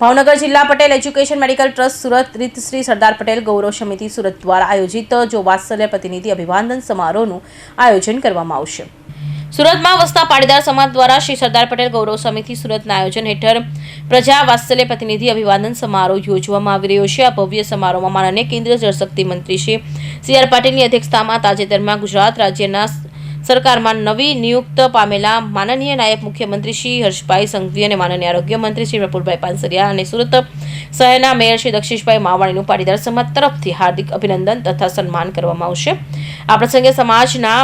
ભાવનગર જિલ્લા Patel education medical trust Surat રીત શ્રી સરદાર પટેલ ગૌરવ સમિતિ સુરત દ્વારા આયોજિત જો વાત્સલ્ય પ્રતિનિધિ અભિવાદન સમારોહનું આયોજન કરવામાં આવશે. સુરતમાં વસતા પાટીદાર સમાજ દ્વારા શ્રી સરદાર પટેલ ગૌરવ સમિતિ સુરતના આયોજન હેઠળ પ્રજા વાત્સલ્ય પ્રતિનિધિ અભિવાદન સમારોહ યોજવામાં આવી રહ્યો છે. આ ભવ્ય સમારોહમાં માનનીય કેન્દ્રીય જળશક્તિ મંત્રી શ્રી સી આર પાટીલની અધ્યક્ષતામાં તાજેતરમાં ગુજરાત રાજ્યના સરકારમાં નવી નિયુક્ત પામેલા માનનીય નાયબ મુખ્યમંત્રી શ્રી હર્ષભાઈ સંઘવી અને માનનીય આરોગ્ય મંત્રી શ્રી પ્રફુલભાઈ પાનસરિયા અને સુરત શહેરના મેયર શ્રી દક્ષિશભાઈ માવાણીનું પાટીદાર સમાજ તરફથી હાર્દિક અભિનંદન તથા સન્માન કરવામાં આવશે. આ પ્રસંગે સમાજના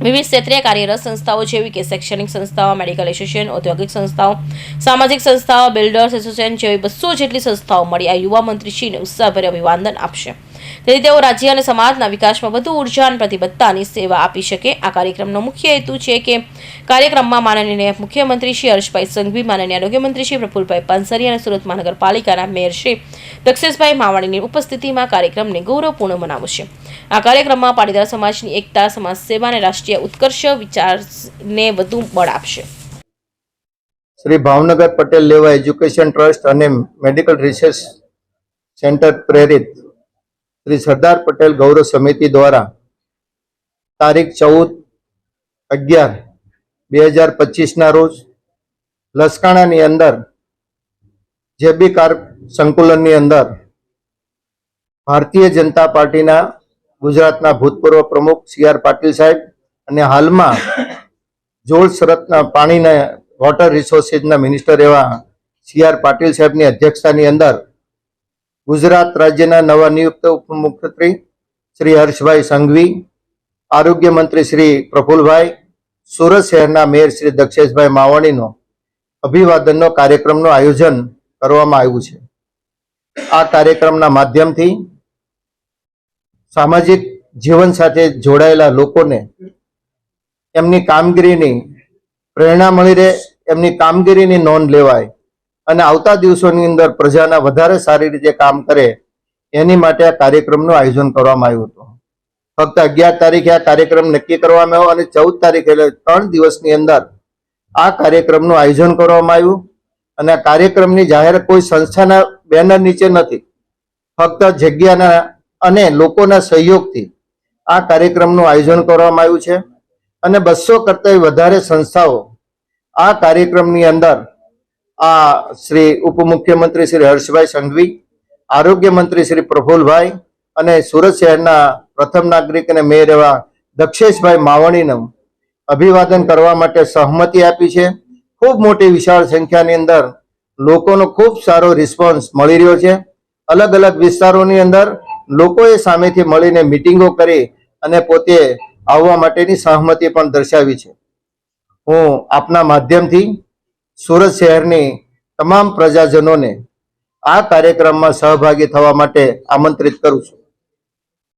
વિવિધ ક્ષેત્રે કાર્યરત સંસ્થાઓ જેવી કે શૈક્ષણિક સંસ્થાઓ, મેડિકલ એસોસિએશન, ઔદ્યોગિક સંસ્થાઓ, સામાજિક સંસ્થાઓ, બિલ્ડર્સ એસોસિએશન જેવી બસો જેટલી સંસ્થાઓ મળી આ યુવા મંત્રીશ્રીને ઉત્સાહભર્ય અભિવાદન આપશે. તેથી તેઓ રાજ્ય અને સમાજના વિકાસમાં વધુ ઊર્જા અને પ્રતિબદ્ધતાની સેવા આપી શકે. આ કાર્યક્રમનો મુખ્ય હેતુ છે કે કાર્યક્રમમાં માનનીય મુખ્યમંત્રી શ્રી હર્ષભાઈ સંઘવી, માનનીય આરોગ્યમંત્રી શ્રી પ્રફુલભાઈ પાનસરી અને સુરત મહાનગરપાલિકાના મેયર શ્રી દક્ષેશભાઈ માવાણીની ઉપસ્થિતિમાં કાર્યક્રમને ગૌરવપૂર્ણ બનાવશે આ કાર્યક્રમમાં પાટીદાર સમાજની એકતા સમાજ સેવા અને રાષ્ટ્રીય ઉત્કર્ષ વિચારને વધુ બળ આપશે. શ્રી ભાવનગર પટેલ લેવા એજ્યુકેશન ટ્રસ્ટ અને મેડિકલ રિસર્ચ સેન્ટર પ્રેરિત શ્રી સરદાર પટેલ ગૌરવ સમિતિ દ્વારા તારીખ ચૌદ અગિયાર બે હજાર પચીસના રોજ લસકાણાની અંદર જે બી કાર સંકુલનની અંદર ભારતીય જનતા પાર્ટીના ગુજરાતના ભૂતપૂર્વ પ્રમુખ સી આર પાટીલ સાહેબ અને હાલમાં જોળ સરતના પાણીના વોટર રિસોર્સિસના મિનિસ્ટર એવા સી આર પાટીલ સાહેબની અધ્યક્ષતાની અંદર ગુજરાત રાજ્યના નવા નિયુક્ત ઉપમુખ્યમંત્રી શ્રી હર્ષભાઈ સંઘવી, આરોગ્ય મંત્રી શ્રી પ્રફુલભાઈ, સુરત શહેરના મેયર શ્રી દક્ષેશભાઈ માવાણીનો અભિવાદનનો કાર્યક્રમનું આયોજન કરવામાં આવ્યું છે. આ કાર્યક્રમના માધ્યમથી સામાજિક જીવન સાથે જોડાયેલા લોકોને એમની કામગીરીની પ્રેરણા મળી રહે, એમની કામગીરીની નોંધ લેવાય અને આવતા દિવસોની અંદર પ્રજાના વધારે સારી રીતે કામ કરે, એની માટે આ કાર્યક્રમનું આયોજન કરવામાં આવ્યું હતું. ફક્ત અગિયાર તારીખે આ કાર્યક્રમ નક્કી કરવામાં આવ્યો અને ચૌદ તારીખે એટલે ત્રણ દિવસની અંદર આ કાર્યક્રમનું આયોજન કરવામાં આવ્યું. અને આ કાર્યક્રમની જાહેર કોઈ સંસ્થાના બેનર નીચે નથી. ફક્ત જગ્યાના અને લોકોના સહયોગથી આ કાર્યક્રમનું આયોજન કરવામાં આવ્યું છે. અને બસો કરતા વધારે સંસ્થાઓ આ કાર્યક્રમની અંદર આ શ્રી ઉપમુખ્યમંત્રી શ્રી હર્ષભાઈ સંઘવી, આરોગ્ય મંત્રી શ્રી પ્રફુલભાઈ અને સુરત શહેરના પ્રથમ નાગરિક અને મેયર એવા દક્ષેશભાઈ માવણીનું અભિવાદન કરવા માટે સહમતિ આપી છે. ખૂબ મોટી વિશાળ સંખ્યાની અંદર લોકોનો ખૂબ સારો રિસ્પોન્સ મળી રહ્યો છે. અલગ અલગ વિસ્તારોની અંદર લોકોએ સામેથી મળીને મિટિંગો કરી અને પોતે આવવા માટેની સહમતિ પણ દર્શાવી છે. હું આપના માધ્યમથી સુરત શહેરની તમામ પ્રજાજનોને આ કાર્યક્રમમાં સહભાગી થવા માટે આમંત્રિત કરું છું.